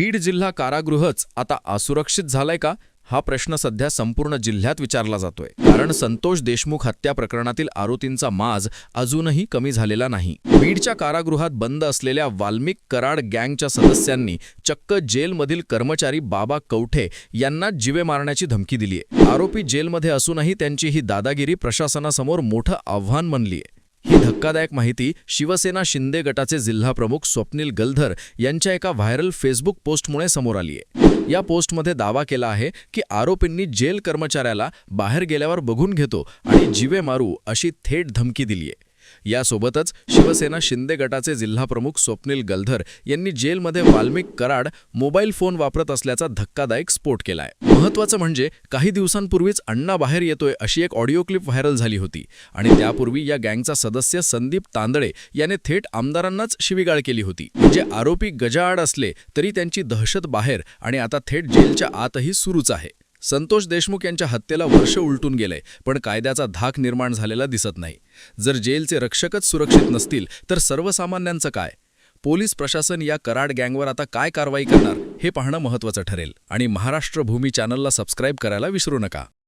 बीड जिल्हा कारागृहच आता असुरक्षित झालंय का? हा प्रश्न सध्या संपूर्ण जिल्ह्यात विचारला जातोय. कारण संतोष देशमुख हत्या प्रकरणातील आरोपींचा माज अजूनही कमी झालेला नाही. बीडच्या कारागृहात बंद असलेल्या वाल्मिक कराड गँगच्या सदस्यांनी चक्क जेलमधील कर्मचारी बाबा कवठे यांना जिवे मारण्याची धमकी दिलीय. आरोपी जेलमध्ये असूनही त्यांची ही दादागिरी प्रशासनासमोर मोठं आव्हान बनलीय ही धक्कादायक माहिती शिवसेना शिंदे गटाचे जिल्हाप्रमुख स्वप्नील गलधर यांच्या एका व्हायरल फेसबुक पोस्टमुळे समोर आली आहे. या पोस्टमध्ये दावा केला आहे की आरोपींनी जेल कर्मचाऱ्याला बाहेर गेल्यावर बघून घेतो आणि जीवे मारू अशी थेट धमकी दिलीये यासोबतच शिवसेना शिंदे गटाचे जिल्हाप्रमुख स्वप्नील गलधर यांनी जेलमध्ये वाल्मिक कराड मोबाईल फोन वापरत असल्याचा धक्कादायक स्फोट केलाय. महत्वाचं म्हणजे काही दिवसांपूर्वीच अण्णा बाहेर येतोय अशी एक ऑडिओ क्लिप व्हायरल झाली होती आणि त्यापूर्वी या गँगचा सदस्य संदीप तांदळे याने थेट आमदारांनाच शिवीगाळ केली होती. म्हणजे आरोपी गजाआड असले तरी त्यांची दहशत बाहेर आणि आता थेट जेलच्या आतही सुरूच आहे. संतोष देशमुख यांच्या हत्येला वर्ष उलटून गेलंय पण कायद्याचा धाक निर्माण झालेला दिसत नाही. जर जेलचे रक्षकच सुरक्षित नसतील तर सर्वसामान्यांचं काय? पोलीस प्रशासन या कराड गँगवर आता काय कारवाई करणार हे पाहणं महत्त्वाचं ठरेल. आणि महाराष्ट्र भूमी चॅनलला सबस्क्राईब करायला विसरू नका.